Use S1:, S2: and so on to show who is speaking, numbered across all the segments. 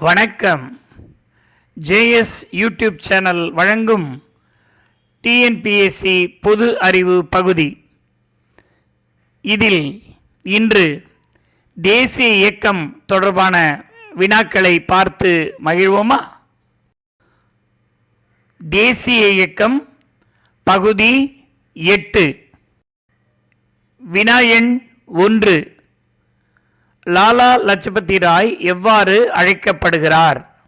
S1: வணக்கம். JS YouTube channel வழங்கும் TNPSC பொது அறிவு பகுதி. இதில் இன்று தேசிய இயக்கம் தொடர்பான வினாக்களை பார்த்து மகிழ்வோமா? தேசிய இயக்கம் பகுதி எட்டு. வினா எண் ஒன்று. லாலா லஜபதி ராய் எவ்வாறு அழைக்கப்படுகிறார்?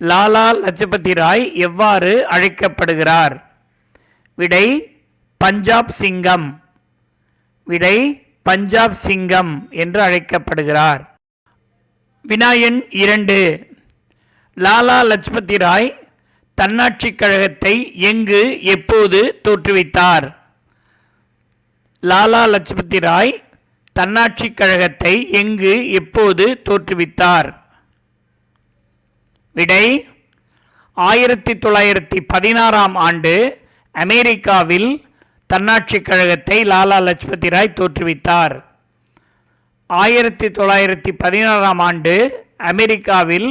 S1: லாலா லஜபதி ராய் எவ்வாறு அழைக்கப்படுகிறார்? விடை பஞ்சாப் சிங்கம். விடை பஞ்சாப் சிங்கம் என்று அழைக்கப்படுகிறார். வினாயன் இரண்டு. லாலா லஜபதி ராய் தன்னாட்சி கழகத்தை எங்கு எப்போது தோற்றுவித்தார்? லாலா லஜபதி ராய் தன்னாட்சி கழகத்தை எங்கு எப்போது தோற்றுவித்தார்? விடை ஆயிரத்தி தொள்ளாயிரத்தி பதினாறாம் ஆண்டு அமெரிக்காவில் தன்னாட்சி கழகத்தை லாலா லஜ்பதி ராய் தோற்றுவித்தார். ஆயிரத்தி தொள்ளாயிரத்தி பதினாறாம் ஆண்டு அமெரிக்காவில்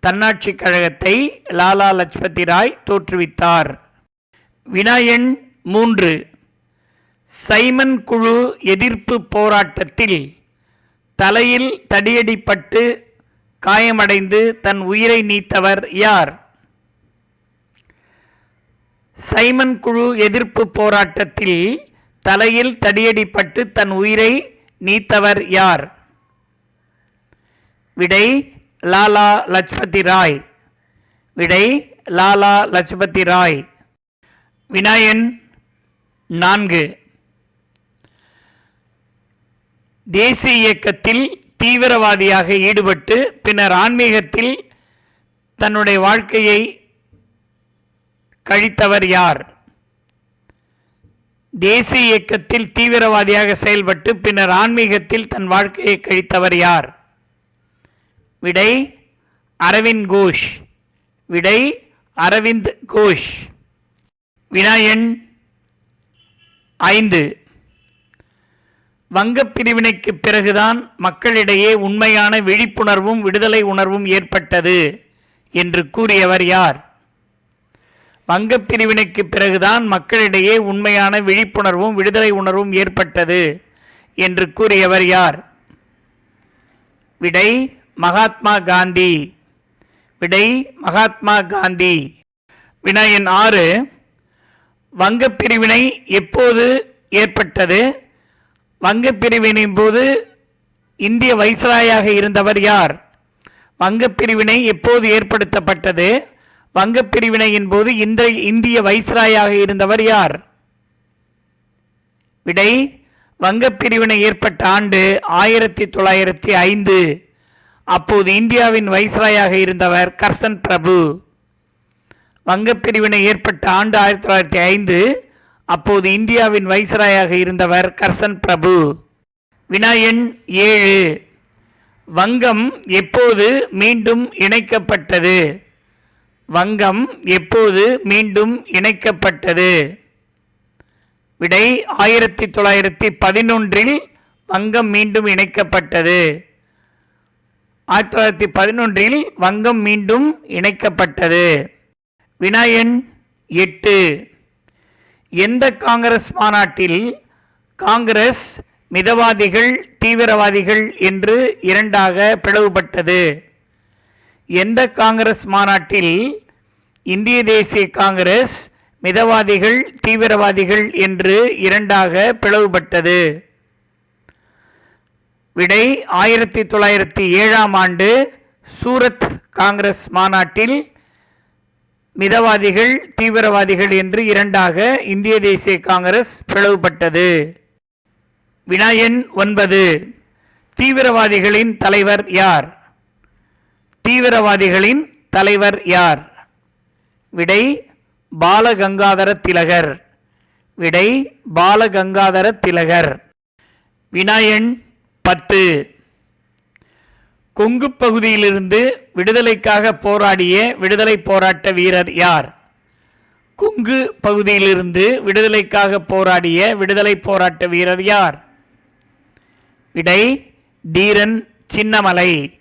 S1: தன்னாட்சி கழகத்தை லாலா லஜ்பதி ராய் தோற்றுவித்தார். வினாயன் மூன்று. சைமன் குழு எதிர்ப்பு போராட்டத்தில் தலையில் தடியடிப்பட்டு காயமடைந்து தன் உயிரை நீத்தவர் யார்? சைமன் குழு எதிர்ப்பு போராட்டத்தில் தலையில் தடியடிப்பட்டு தன் உயிரை நீத்தவர் யார்? விடை லாலா லஜ்பதி ராய். விடை லாலா லஜ்பதி ராய். வினாயன் நான்கு. தேசிய இயக்கத்தில் தீவிரவாதியாக ஈடுபட்டு பின்னர் ஆன்மீகத்தில் தன்னுடைய வாழ்க்கையை கழித்தவர் யார்? தேசிய இயக்கத்தில் தீவிரவாதியாக செயல்பட்டு பின்னர் ஆன்மீகத்தில் தன் வாழ்க்கையை கழித்தவர் யார்? விடை அரவிந்த் கோஷ். விடை அரவிந்த் கோஷ். வினாயன் ஐந்து. வங்கப் பிரிவினைக்கு பிறகுதான் மக்களிடையே உண்மையான விழிப்புணர்வும் விடுதலை உணர்வும் ஏற்பட்டது என்று கூறியவர் யார்? வங்கப் பிரிவினைக்கு பிறகுதான் மக்களிடையே உண்மையான விழிப்புணர்வும் விடுதலை உணர்வும் ஏற்பட்டது என்று கூறியவர் யார்? விடை மகாத்மா காந்தி. விடை மகாத்மா காந்தி. வினாயன் ஆறு. வங்கப் பிரிவினை எப்போது ஏற்பட்டது? வங்கப் பிரிவினின் போது இந்திய வைஸ்ராயாக இருந்தவர் யார்? வங்கப் பிரிவினை எப்போது ஏற்படுத்தப்பட்டது? வங்கப் பிரிவினையின் போது இந்த இந்திய வைஸ்ராயாக இருந்தவர் யார்? விடை வங்கப் பிரிவினை ஏற்பட்ட ஆண்டு ஆயிரத்தி தொள்ளாயிரத்தி ஐந்து. அப்போது இந்தியாவின் வைஸ்ராயாக இருந்தவர் கர்சன் பிரபு. வங்கப் பிரிவினை ஏற்பட்ட ஆண்டு ஆயிரத்தி தொள்ளாயிரத்தி ஐந்து. அப்போது இந்தியாவின் வைஸ்ராயாக இருந்தவர் கர்சன் பிரபு. வினாயன் ஏழு. வங்கம் எப்போது மீண்டும் இணைக்கப்பட்டது? வங்கம் எப்போது மீண்டும் இணைக்கப்பட்டது? விடை ஆயிரத்தி தொள்ளாயிரத்தி பதினொன்றில் வங்கம் மீண்டும் இணைக்கப்பட்டது. ஆயிரத்தி தொள்ளாயிரத்தி பதினொன்றில் வங்கம் மீண்டும் இணைக்கப்பட்டது. வினாயன் எட்டு. எந்த காங்கிரஸ் மாநாட்டில் காங்கிரஸ் மிதவாதிகள் தீவிரவாதிகள் என்று இரண்டாக பிளவுபட்டது? எந்த காங்கிரஸ் மாநாட்டில் இந்திய தேசிய காங்கிரஸ் மிதவாதிகள் தீவிரவாதிகள் என்று இரண்டாக பிளவுபட்டது? விடை ஆயிரத்தி தொள்ளாயிரத்தி ஏழாம் ஆண்டு சூரத் காங்கிரஸ் மாநாட்டில் மிதவாதிகள் தீவிரவாதிகள் என்று இரண்டாக இந்திய தேசிய காங்கிரஸ் பிளவுபட்டது. வினாயன் ஒன்பது. தீவிரவாதிகளின் தலைவர் யார்? தீவிரவாதிகளின் தலைவர் யார்? விடை பாலகங்காதர திலகர். விடை பாலகங்காதர திலகர். வினாயன் பத்து. கொங்கு பகுதியிலிருந்து விடுதலைக்காக போராடிய விடுதலை போராட்ட வீரர் யார்? கொங்கு பகுதியிலிருந்து விடுதலைக்காக போராடிய விடுதலை போராட்ட வீரர் யார்? விடை தீரன் சின்னமலை.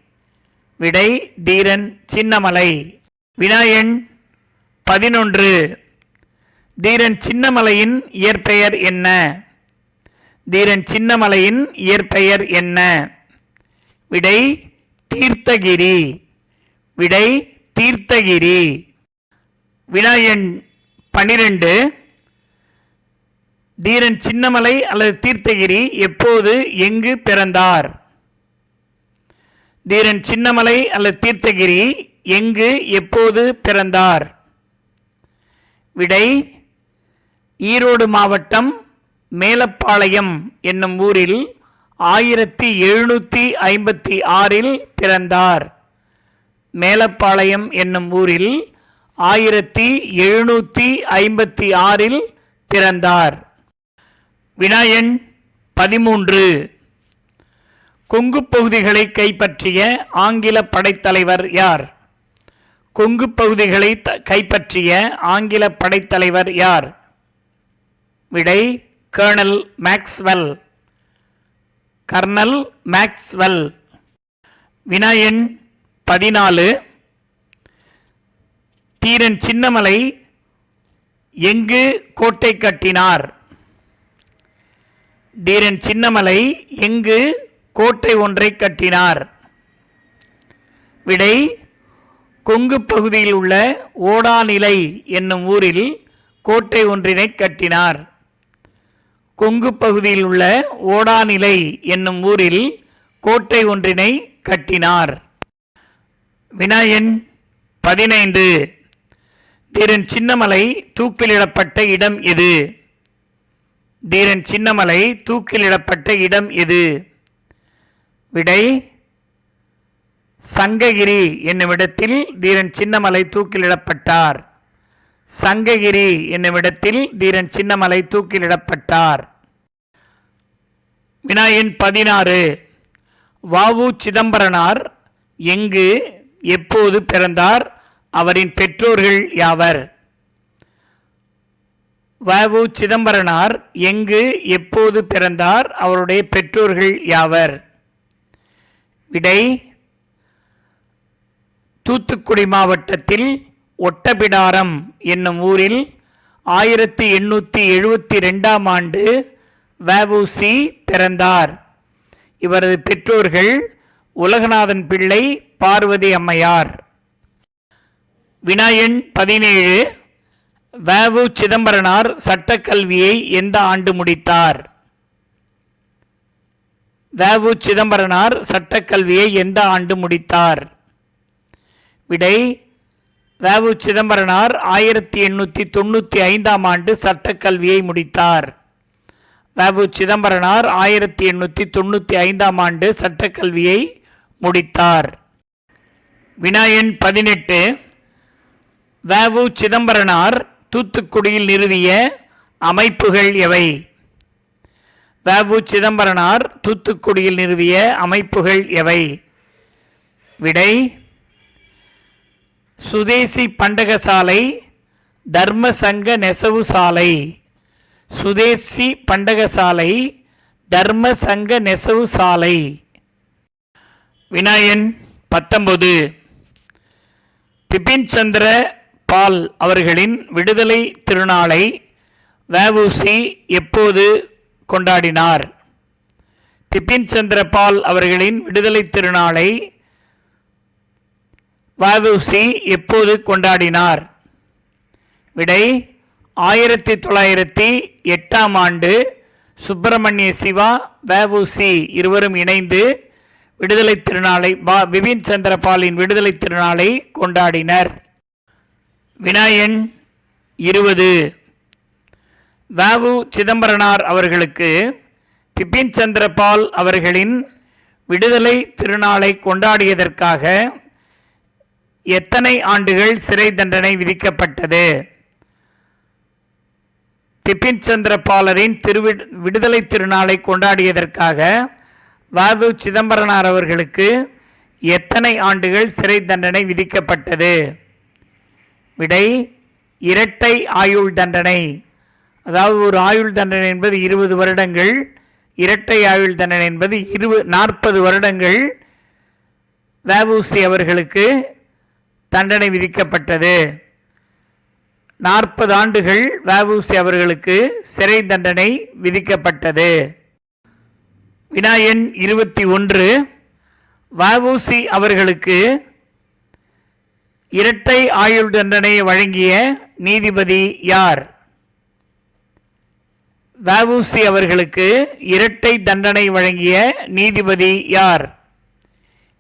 S1: விடை தீரன் சின்னமலை. வினாயன் பதினொன்று. தீரன் சின்னமலையின் இயற்பெயர் என்ன? தீரன் சின்னமலையின் இயற்பெயர் என்ன? விடை தீர்த்தகிரி. விடை தீர்த்தகிரி. வினா எண் பனிரெண்டு தீரன் சின்னமலை அல்லது தீர்த்தகிரி எப்போது எங்கு பிறந்தார்? தீரன் சின்னமலை அல்லது தீர்த்தகிரி எங்கு எப்போது பிறந்தார்? விடை ஈரோடு மாவட்டம் மேலப்பாளையம் என்னும் ஊரில் ஆயிரத்தி எழுநூற்றி ஐம்பத்தி ஆறில் பிறந்தார். மேலப்பாளையம் என்னும் ஊரில் ஆயிரத்தி எழுநூற்றி ஐம்பத்தி ஆறில் பிறந்தார். வினாயன் பதிமூன்று. கொங்கு பகுதிகளை கைப்பற்றிய ஆங்கில படைத்தலைவர் யார்? கொங்கு பகுதிகளை த- கைப்பற்றிய ஆங்கில படைத்தலைவர் யார்? விடை கர்னல் மேக்ஸ்வெல். Colonel Maxwell. வினாயன் பதினாலு. தீரன் சின்னமலை எங்கு கோட்டை கட்டினார்? தீரன் சின்னமலை எங்கு கோட்டை ஒன்றை கட்டினார்? விடை கொங்கு பகுதியில் உள்ள ஓடாநிலை என்னும் ஊரில் கோட்டை ஒன்றினை கட்டினார். கொங்கு பகுதியில் உள்ள ஓடாநிலை என்னும் ஊரில் கோட்டை ஒன்றினை கட்டினார். வினாயன் பதினைந்து. தீரன் சின்னமலை தூக்கிலிடப்பட்ட இடம் எது? தீரன் சின்னமலை தூக்கிலிடப்பட்ட இடம் எது? விடை சங்ககிரி என்னுமிடத்தில் தீரன் சின்னமலை தூக்கிலிடப்பட்டார். சங்ககிரி என்னுமிடத்தில் தீரன் சின்னமலை தூக்கிலிடப்பட்டார். வினாயன் பதினாறு. வாவு சிதம்பரனார் எங்கு எப்போது பிறந்தார் அவரின் பெற்றோர்கள் யாவர்? வாவு சிதம்பரனார் எங்கு எப்போது பிறந்தார் அவருடைய பெற்றோர்கள் யாவர்? விடை தூத்துக்குடி மாவட்டத்தில் ஒட்டபிடாரம் என்னும் ஊரில் ஆயிரத்தி எண்ணூற்றி எழுபத்தி ரெண்டாம் ஆண்டு வஉசி பிறந்தார். இவரது பெற்றோர்கள் உலகநாதன் பிள்ளை பார்வதி அம்மையார். வினாயன் பதினேழு வவு சிதம்பரனார் சட்டக்கல்வியை எந்த ஆண்டு முடித்தார்? வவு சிதம்பரனார் சட்டக்கல்வியை எந்த ஆண்டு முடித்தார்? விடை வவு சிதம்பரனார் ஆயிரத்தி எண்ணூற்றி தொண்ணூற்றி ஐந்தாம் ஆண்டு சட்டக்கல்வியை முடித்தார். வவு சிதம்பரனார் ஆயிரத்தி எண்ணூற்றி தொண்ணூற்றி ஐந்தாம் ஆண்டு சட்டக்கல்வியை முடித்தார். வினாயன் பதினெட்டு வவு சிதம்பரனார் தூத்துக்குடியில் நிறுவிய அமைப்புகள் எவை? வவு சிதம்பரனார் தூத்துக்குடியில் நிறுவிய அமைப்புகள் எவை? விடை சுதேசி பண்டகசாலை தர்ம சங்க நெசவு சாலை. சுதேசி பண்டகசாலை தர்ம சங்க நெசவு சாலை. வினாயன் பத்தொன்பது. பிபின் சந்திர பால் அவர்களின் விடுதலை திருநாளை வஉசி எப்போது கொண்டாடினார்? பிபின் சந்திர பால் அவர்களின் விடுதலை திருநாளை வஉசி எப்போது கொண்டாடினார்? விடை ஆயிரத்தி தொள்ளாயிரத்தி எட்டாம் ஆண்டு சுப்பிரமணிய சிவா வஉசி இருவரும் இணைந்து விடுதலை திருநாளை பா பிபின் சந்திரபாலின் விடுதலை திருநாளை கொண்டாடினர். வினாயன் இருபது. வவு சிதம்பரனார் அவர்களுக்கு பிபின் சந்திரபால் அவர்களின் விடுதலை திருநாளை கொண்டாடியதற்காக எத்தனை ஆண்டுகள் சிறை தண்டனை விதிக்கப்பட்டது? பிபின் சந்திரபாலரின் திருவி விடுதலை திருநாளை கொண்டாடியதற்காக வாது சிதம்பரனார் அவர்களுக்கு எத்தனை ஆண்டுகள் சிறை தண்டனை விதிக்கப்பட்டது? விடை இரட்டை ஆயுள் தண்டனை. அதாவது ஒரு ஆயுள் தண்டனை என்பது இருபது வருடங்கள் இரட்டை ஆயுள் தண்டனை என்பது இருபது நாற்பது வருடங்கள். வஉசி அவர்களுக்கு தண்டனை விதிக்கப்பட்டது. நாற்பது ஆண்டுகள் வஉசி அவர்களுக்கு சிறை தண்டனை விதிக்கப்பட்டது. வினாயன் இருபத்தி ஒன்று வஉசி அவர்களுக்கு இரட்டை ஆயுள் தண்டனை வழங்கிய நீதிபதி யார்? வஉசி அவர்களுக்கு இரட்டை தண்டனை வழங்கிய நீதிபதி யார்?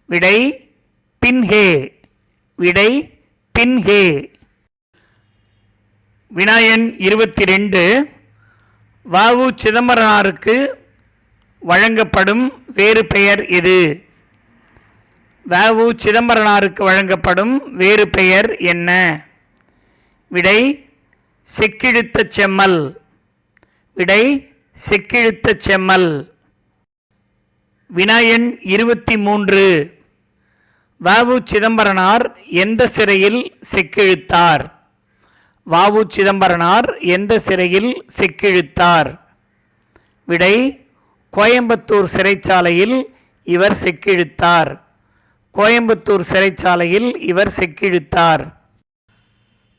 S1: விடை பின்ஹே. விடை பின்ஹே. வினாயன் இருபத்தி ரெண்டு வஉ சிதம்பரனாருக்கு வழங்கப்படும் வேறு பெயர் எது வஉ சிதம்பரனாருக்கு வழங்கப்படும் வேறு பெயர் என்ன? விடை செக்கிழுத்த செம்மல். விடை செக்கிழுத்த செம்மல். வினாயன் இருபத்தி மூன்று வவு சிதம்பரனார் எந்த சிறையில் செக்கிழுத்தார்? வஉ சிதம்பரனார் எந்த சிறையில் செக்கிழுத்தார்? விடை கோயம்புத்தூர் சிறைச்சாலையில் இவர் செக்கிழுத்தார். கோயம்புத்தூர் சிறைச்சாலையில் இவர் செக்கிழுத்தார்.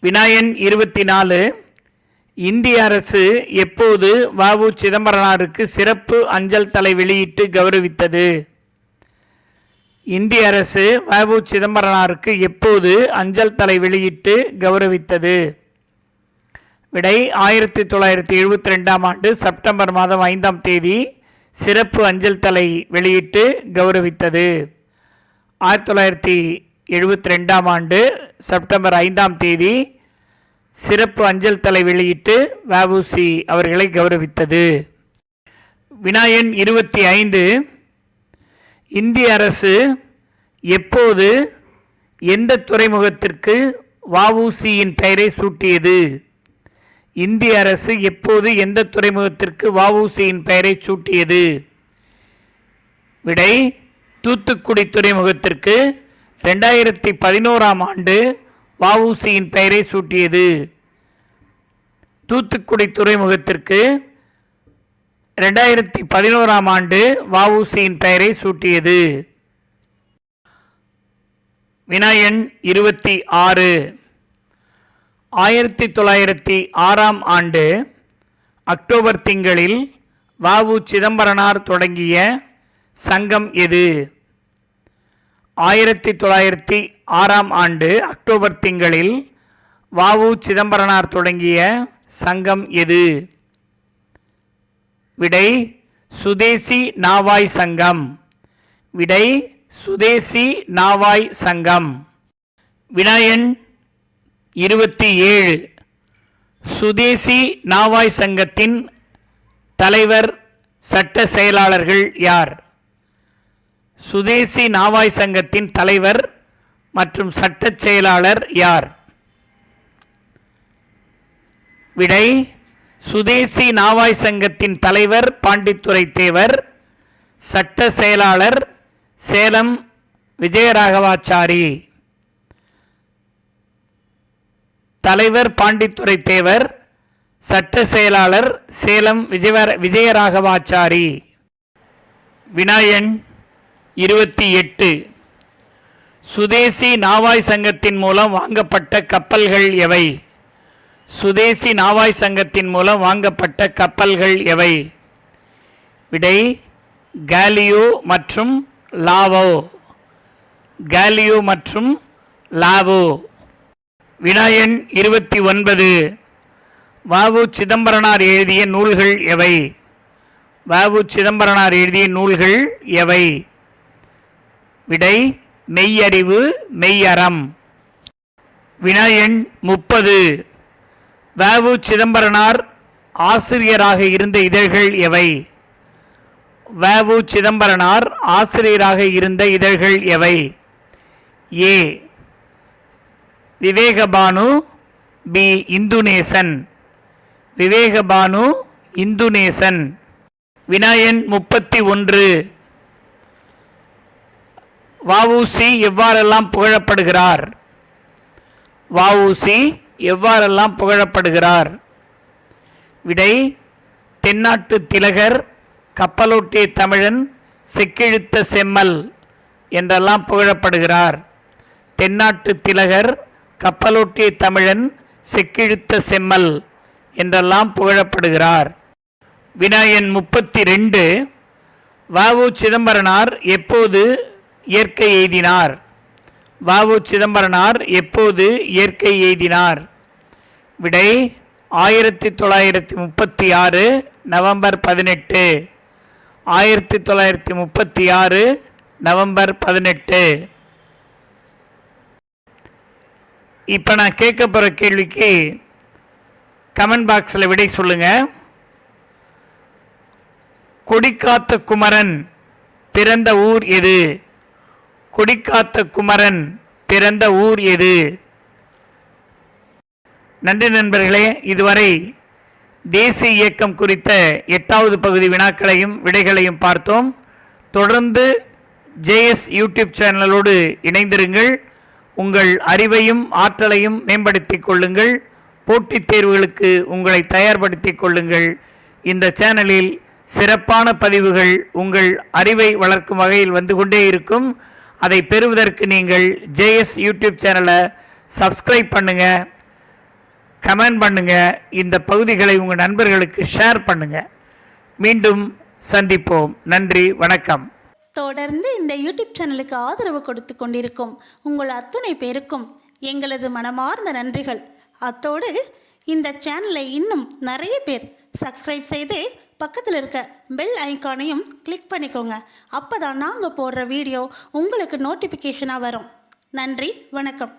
S1: வினாயன் இருபத்தி நாலு இந்திய அரசு எப்போது வஉ சிதம்பரனாருக்கு சிறப்பு அஞ்சல் தலை வெளியிட்டு கௌரவித்தது? இந்திய அரசு வபு சிதம்பரனாருக்கு எப்போது அஞ்சல் தலை வெளியிட்டு கௌரவித்தது? விடை ஆயிரத்தி தொள்ளாயிரத்தி எழுபத்தி ரெண்டாம் ஆண்டு செப்டம்பர் மாதம் ஐந்தாம் தேதி சிறப்பு அஞ்சல் தலை வெளியிட்டு கௌரவித்தது. ஆயிரத்தி தொள்ளாயிரத்தி எழுபத்தி ரெண்டாம் ஆண்டு செப்டம்பர் ஐந்தாம் தேதி சிறப்பு அஞ்சல் தலை வெளியிட்டு வஉசி அவர்களை கௌரவித்தது. வினாயன் இருபத்தி ஐந்து இந்திய அரசு எப்போது எந்த துறைமுகத்திற்கு வஉசியின் பெயரை சூட்டியது? இந்திய அரசு எப்போது எந்த துறைமுகத்திற்கு வஉசியின் பெயரை சூட்டியது? விடை தூத்துக்குடி துறைமுகத்திற்கு ரெண்டாயிரத்தி பதினோராம் ஆண்டு வஉசியின் பெயரை சூட்டியது. தூத்துக்குடி துறைமுகத்திற்கு ரெண்டாயிரத்தி பதினோராம் ஆண்டு வஉசியின் பெயரை சூட்டியது. வினாயன் இருபத்தி ஆறு. ஆயிரத்தி தொள்ளாயிரத்தி ஆறாம் ஆண்டு அக்டோபர் திங்களில் வஉ சிதம்பரனார் தொடங்கிய சங்கம் எது? ஆயிரத்தி தொள்ளாயிரத்தி ஆறாம் ஆண்டு அக்டோபர் திங்களில் வஉ சிதம்பரனார் தொடங்கிய சங்கம் எது? விடை சுதேசி நாவாய் சங்கம். விடை சுதேசி நாவாய் சங்கம். வினாயன் இருபத்தி ஏழு. சுதேசி நாவாய் சங்கத்தின் தலைவர் சட்ட செயலாளர்கள் யார்? சுதேசி நாவாய் சங்கத்தின் தலைவர் மற்றும் சட்டச் செயலாளர் யார்? விடை சுதேசி நாவாய் சங்கத்தின் தலைவர் பாண்டித்துரை தேவர் சட்ட செயலாளர் சேலம் விஜயராகவாச்சாரி. தலைவர் பாண்டித்துறை தேவர் சட்ட செயலாளர் சேலம் விஜய விஜயராகவாச்சாரி. வினாயன் இருபத்தி எட்டு. சுதேசி நாவாய் சங்கத்தின் மூலம் வாங்கப்பட்ட கப்பல்கள் எவை? சுதேசி நாவாய் சங்கத்தின் மூலம் வாங்கப்பட்ட கப்பல்கள் எவை? விடை கேலியோ மற்றும் லாவோ. கேலியோ மற்றும் லாவோ. வினாயன் இருபத்தி ஒன்பது. வாவு சிதம்பரனார் எழுதிய நூல்கள் எவை? வாவு சிதம்பரனார் எழுதிய நூல்கள் எவை? விடை மெய்யறிவு மெய்யறம். வினாயன் முப்பது. வவு சிதம்பரனார் ஆசிரியராக இருந்த இதழ்கள் எவை? வவு சிதம்பரனார் ஆசிரியராக இருந்த இதழ்கள் எவை? ஏ. விவேகபானு பி. இந்துநேசன். விவேகபானு இந்துநேசன். வினாயன் முப்பத்தி ஒன்று. வஉசி எவ்வாறெல்லாம் புகழப்படுகிறார்? வஉசி எவ்வாறெல்லாம் புகழப்படுகிறார்? விடை தென்னாட்டு திலகர் கப்பலோட்டிய தமிழன் செக்கிழுத்த செம்மல் என்றெல்லாம் புகழப்படுகிறார். தென்னாட்டு திலகர் கப்பலோட்டிய தமிழன் செக்கிழுத்த செம்மல் என்றெல்லாம் புகழப்படுகிறார். வினாயன் முப்பத்தி ரெண்டு வாவு சிதம்பரனார் எப்போது இயற்கை எய்தினார்? வவு சிதம்பரனார் எப்போது இயற்கை எய்தினார்? விடை ஆயிரத்தி தொள்ளாயிரத்தி முப்பத்தி ஆறு நவம்பர் பதினெட்டு. ஆயிரத்தி தொள்ளாயிரத்தி முப்பத்தி ஆறு நவம்பர் பதினெட்டு. இப்போ நான் கேட்க போகிற கேள்விக்கு கமெண்ட் பாக்ஸில் விடை சொல்லுங்கள் கொடிக்காத்த குமரன் பிறந்த ஊர் எது? கொடிக்காத்த குமரன் பிறந்த ஊர் எது? நன்றி நண்பர்களே இதுவரை தேசிய இயக்கம் குறித்த எட்டாவது பகுதி வினாக்களையும் விடைகளையும் பார்த்தோம். தொடர்ந்து ஜேஎஸ் யூடியூப் சேனலோடு இணைந்திருங்கள். உங்கள் அறிவையும் ஆற்றலையும் மேம்படுத்திக் கொள்ளுங்கள். போட்டித் தேர்வுகளுக்கு உங்களை தயார்படுத்திக் கொள்ளுங்கள். இந்த சேனலில் சிறப்பான பதிவுகள் உங்கள் அறிவை வளர்க்கும் வகையில் வந்து கொண்டே இருக்கும். அதை பெறுவதற்கு நீங்கள் ஜேஎஸ் யூடியூப் சேனலை சப்ஸ்கிரைப் பண்ணுங்கள் கமெண்ட் பண்ணுங்க இந்த பகுதிகளை உங்கள் நண்பர்களுக்கு ஷேர் பண்ணுங்க. மீண்டும் சந்திப்போம். நன்றி வணக்கம்.
S2: தொடர்ந்து இந்த யூடியூப் சேனலுக்கு ஆதரவு கொடுத்து கொண்டிருக்கும் உங்கள் அத்துணை பேருக்கும் எங்களது மனமார்ந்த நன்றிகள். அத்தோடு இந்த சேனலை இன்னும் நிறைய பேர் சப்ஸ்கிரைப் செய்து பக்கத்தில் இருக்க பெல் ஐக்கானையும் கிளிக் பண்ணிக்கோங்க. அப்போ தான் நாங்கள் போடுற வீடியோ உங்களுக்கு நோட்டிஃபிகேஷனாக வரும். நன்றி வணக்கம்.